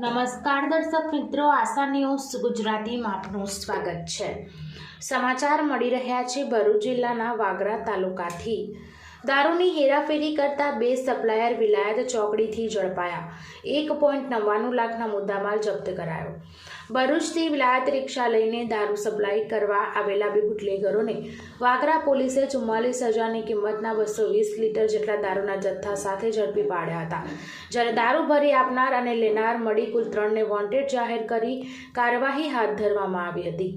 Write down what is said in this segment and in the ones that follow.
નમસ્કાર દર્શક મિત્રો, આશા ન્યૂઝ ગુજરાતીમાં આપનું સ્વાગત છે. સમાચાર મળી રહ્યા છે ભરૂચ જિલ્લાના વાગરા તાલુકાથી. દારૂની હેરાફેરી કરતા બે સપ્લાયર વિલાયત ચોકડીથી ઝડપાયા. એક પોઈન્ટ નવ્વાણું લાખના મુદ્દામાલ જપ્ત કરાયો. ભરૂચથી વિલાયત રિક્ષા લઈને દારૂ સપ્લાય કરવા આવેલા બે બુટલેગરોને વાગરા પોલીસે ચુમ્માલીસ હજારની કિંમતના બસો વીસ લીટર જેટલા દારૂના જથ્થા સાથે ઝડપી પાડ્યા હતા. જ્યારે દારૂ ભરી આપનાર અને લેનાર મળી કુલ ત્રણને વોન્ટેડ જાહેર કરી કાર્યવાહી હાથ ધરવામાં આવી હતી.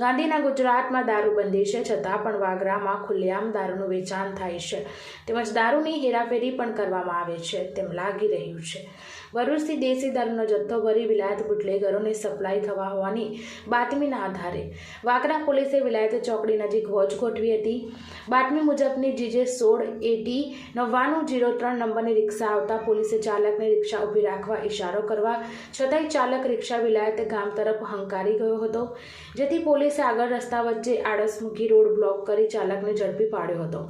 ગાંધીના ગુજરાતમાં દારૂબંધી છે છતાં પણ વાગરામાં ખુલ્લેઆમ દારૂનું વેચાણ થાય છે. તેમજ દારૂની હેરાફેરી પણ કરવામાં આવે છે તેમ લાગી રહ્યું છે. ભરૂચથી દેશી દારૂનો જથ્થો ભરી વિલાયત બુટલેગરોને સપ્લાય થવા હોવાની બાતમીના આધારે. વાકરા પોલીસે વિલાયત ચોકડી નજીક વોચ ગોઠવી હતી. બાતમી મુજબની જીજે સોળ એટી નવ્વાણું જીરો ત્રણ નંબરની રિક્ષા આવતા પોલીસે ચાલકને રિક્ષા ઊભી રાખવા ઇશારો કરવા છતાંય ચાલક રિક્ષા વિલાયત ગામ તરફ હંકારી ગયો હતો, જેથી પોલીસે આગળ રસ્તા વચ્ચે આળસ મૂકી રોડ બ્લોક કરી ચાલકને ઝડપી પાડ્યો હતો.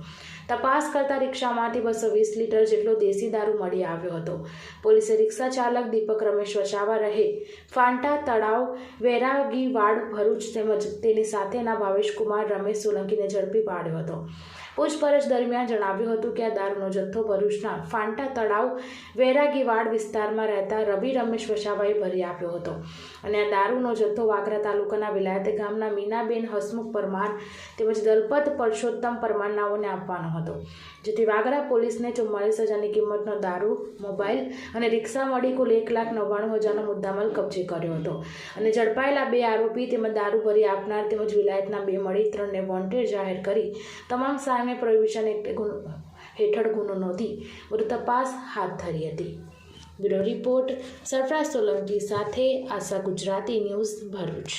તપાસ કરતા રિક્ષામાંથી બસો વીસ લીટર જેટલો દેશી દારૂ મળી આવ્યો હતો. પોલીસે રિક્ષા ચાલક દીપક રમેશ વસાવા રહે, ફાંટા, તળાવ વેરાગીવાડ ભરૂચ તેમજ તેની સાથેના ભાવેશકુમાર રમેશ સોલંકીને ઝડપી પાડ્યો હતો. પૂછપરછ દરમિયાન જણાવ્યું હતું કે આ દારૂનો જથ્થો ભરૂચના ફાંટા તળાવ, વેરાગીવાડ વિસ્તારમાં રહેતા રવિ રમેશ વસાવાએ ભરી આપ્યો હતો. અને આ દારૂનો જથ્થો વાગરા તાલુકાના વિલાયત ગામના મીનાબેન હસમુખ પરમાર તેમજ દલપત પરસોત્તમ પરમારનાઓને આપવાનો હતો. જેથી વાગરા પોલીસને ચુમ્માલીસ હજારની કિંમતનો દારૂ, મોબાઈલ અને રિક્ષા મળી કુલ એક લાખ નવ્વાણું હજારનો મુદ્દામાલ કબજે કર્યો હતો. અને ઝડપાયેલા બે આરોપી તેમજ દારૂ ભરી આપનાર તેમજ વિલાયતના બે મળી ત્રણને વોન્ટેડ જાહેર કરી તમામ સામે પ્રોહિબિશન એક્ટ ગુનો હેઠળ ગુનો નોંધી વધુ તપાસ હાથ ધરી હતી. બ્યુરો રિપોર્ટ સરફરાજ સોલંકી સાથે આશા ગુજરાતી ન્યૂઝ ભરૂચ.